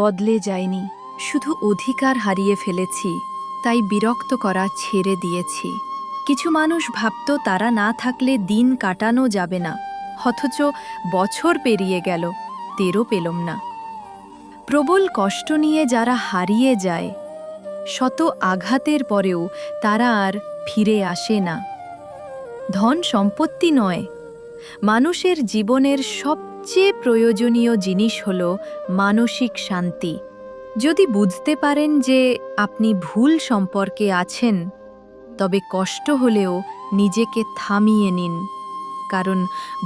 বদলে যায়নি। শুধু অধিকার হারিয়ে ফেলেছি, তাই বিরক্ত করা ছেড়ে দিয়েছি। কিছু মানুষ ভাবত তারা না থাকলে দিন কাটানো যাবে না, অথচ বছর পেরিয়ে গেল তেরো পেলম না। প্রবল কষ্ট নিয়ে যারা হারিয়ে যায়, শত আঘাতের পরেও তারা আর ফিরে আসে না। ধন সম্পত্তি নয়, মানুষের জীবনের সবচেয়ে প্রয়োজনীয় জিনিস হল মানসিক শান্তি। যদি বুঝতে পারেন যে আপনি ভুল সম্পর্কে আছেন, তবে কষ্ট হলেও নিজেকে থামিয়ে নিন। কারণ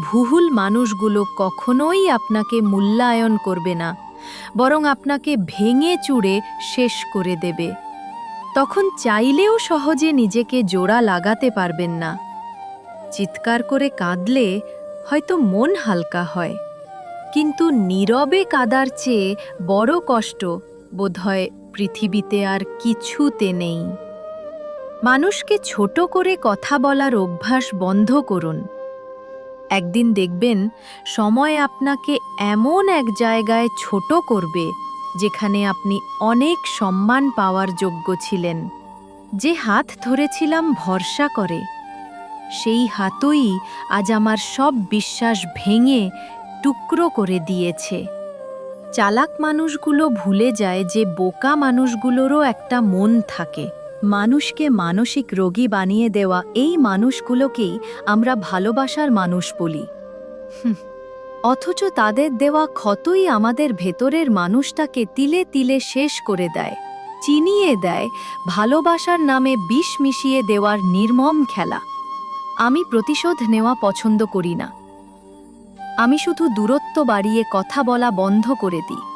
ভুহুল মানুষগুলো কখনোই আপনাকে মূল্যায়ন করবে না, বরং আপনাকে ভেঙে চুড়ে শেষ করে দেবে। তখন চাইলেও সহজে নিজেকে জোড়া লাগাতে পারবেন না। চিৎকার করে কাঁদলে হয়তো মন হালকা হয়। কিন্তু নীরবে কাদার চেয়ে বড় কষ্ট বোধহয় পৃথিবীতে আর কিছুতে নেই। মানুষকে ছোট করে কথা বলার অভ্যাস বন্ধ করুন। একদিন দেখবেন সময় আপনাকে এমন এক জায়গায় ছোট করবে যেখানে আপনি অনেক সম্মান পাওয়ার যোগ্য ছিলেন। যে হাত ধরেছিলাম ভরসা করে। সেই হাতই আজ আমার সব বিশ্বাস ভেঙে টুকরো করে দিয়েছে। চালাক মানুষগুলো ভুলে যায় যে বোকা মানুষগুলোরও একটা মন থাকে। মানুষকে মানসিক রোগী বানিয়ে দেওয়া এই মানুষগুলোকেই আমরা ভালোবাসার মানুষ বলি। অথচ তাদের দেওয়া ক্ষতই আমাদের ভেতরের মানুষটাকে তিলে তিলে শেষ করে দেয়, চিনিয়ে দেয়, ভালোবাসার নামে বিষ মিশিয়ে দেওয়ার নির্মম খেলা। আমি প্রতিশোধ নেওয়া পছন্দ করি না। আমি শুধু দূরত্ব বাড়িয়ে কথা বলা বন্ধ করে দিই।